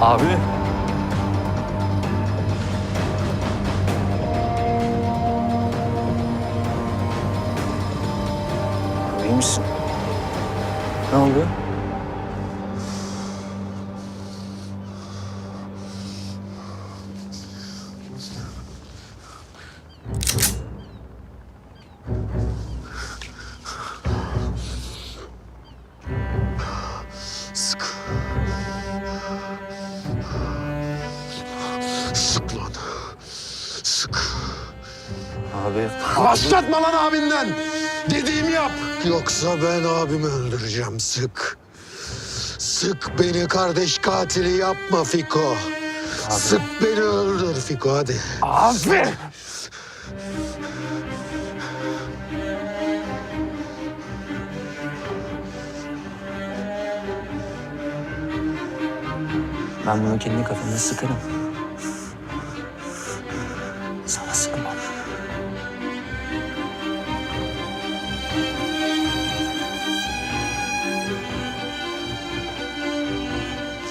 Abi. İyi misin? Ne oldu? Sık lan. Sık. Abi. Başlatma lan abinden. Dediğimi yap. Yoksa ben abimi öldüreceğim. Sık. Sık beni kardeş katili yapma Fiko. Sık beni öldür Fiko hadi. Abi. Ben bunu kendi kafamda sıkarım.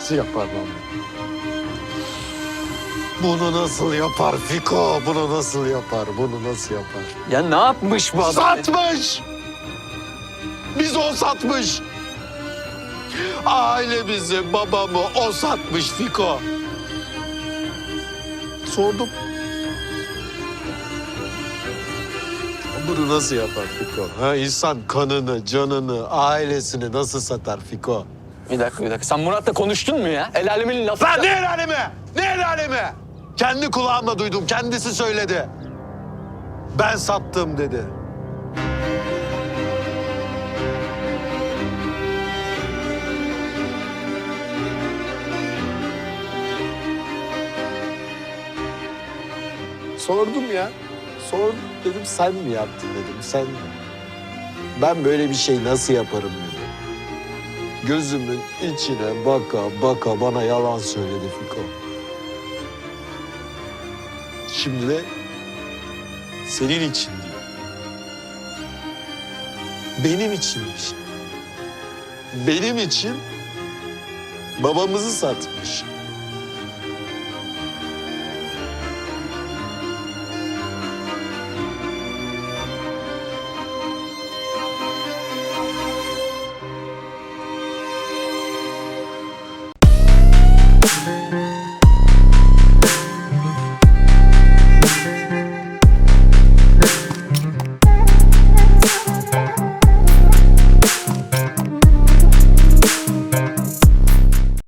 Nasıl yapar lan? Bunu nasıl yapar Fiko? Bunu nasıl yapar? Bunu nasıl yapar? Ya ne yapmış bu adam? Satmış! Biz o satmış. Ailemizi, babamı o satmış Fiko. Sordum. Bunu nasıl yapar Fiko? Ha, insan kanını, canını, ailesini nasıl satar Fiko? Bir dakika bir dakika. Sen Murat'la konuştun mu ya? El alemin lafı. Lan ne el alemi? Ne el alemi? Kendi kulağımla duydum, kendisi söyledi. Ben sattım dedi. Sordum ya. Sordum dedim sen mi yaptın dedim sen mi? Ben böyle bir şey nasıl yaparım dedim. Gözümün içine baka baka bana yalan söyledi Fiko. Şimdi de senin için diyor. Benim içinmiş. Benim için babamızı satmış.